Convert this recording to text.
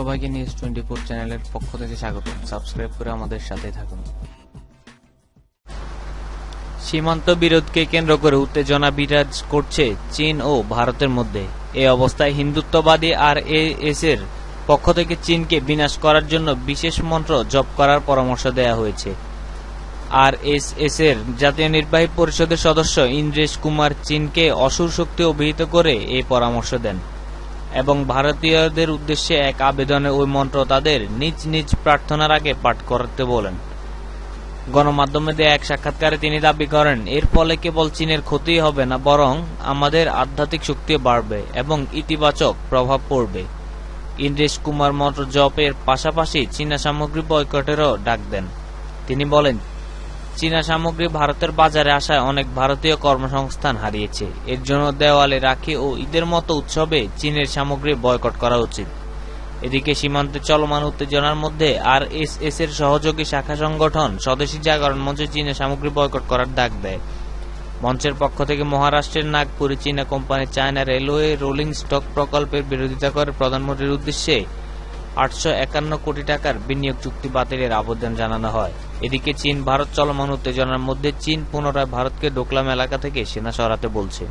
সবাইকে news twenty four চ্যানেলের পক্ষ থেকে স্বাগত। সাবস্ক্রাইব করে আমাদের সাথে থাকুন। সীমান্ত বিরোধকে কেন্দ্র করে উত্তেজনা বিরাজ করছে চীন ও ভারতের মধ্যে। এই অবস্থায় হিন্দুত্ববাদী আর এস এর পক্ষ থেকে চীনকে বিনাশ করার জন্য বিশেষ মন্ত্র জপ করার পরামর্শ দেওয়া হয়েছে। আর এস এস এর জাতীয় নির্বাহী পরিষদের সদস্য ইন্দ্রেশ কুমার চীনকে অসুর শক্তি অভিহিত করে এই পরামর্শ দেন। এবং ভারতীয়দের উদ্দেশ্যে এক আবেদনে ওই মন্ত্র তাদের নিজ নিজ প্রার্থনার আগে পাঠ করতে বলেন। গণমাধ্যমে দেয়া এক সাক্ষাৎকারে তিনি দাবি করেন, এর ফলে কেবল চীনের ক্ষতি হবে না, বরং আমাদের আধ্যাত্মিক শক্তি বাড়বে এবং ইতিবাচক প্রভাব পড়বে। ইন্দ্রেশ কুমার মন্ত্র জপের পাশাপাশি চীনা সামগ্রী বয়কটেরও ডাক দেন। তিনি বলেন চীনা সামগ্রী ভারতের বাজারে আসায় অনেক ভারতীয় কর্মসংস্থান হারিয়েছে। এর জন্য দেওয়ালে রাখি ও ঈদের মতো উৎসবে চীনের সামগ্রী বয়কট করা উচিত। এদিকে সীমান্তে চলমান উত্তেজনার মধ্যে আর এস এস এর সহযোগী শাখা সংগঠন স্বদেশী জাগরণ মঞ্চে চীনের সামগ্রী বয়কট করার ডাক দেয়। মঞ্চের পক্ষ থেকে মহারাষ্ট্রের নাগপুরে চীনা company China railway rolling stock প্রকল্পের বিরোধিতা করে প্রধানমন্ত্রীর উদ্দেশ্যে আটশো একান্ন কোটি টাকার বিনিয়োগ চুক্তি বাতিলের আবেদন জানানো হয়। এদিকে চীন, ভারত চলমান উত্তেজনার মধ্যে চীন পুনরায় ভারতকে ডোকলাম এলাকা থেকে সেনা সরাতে বলছে।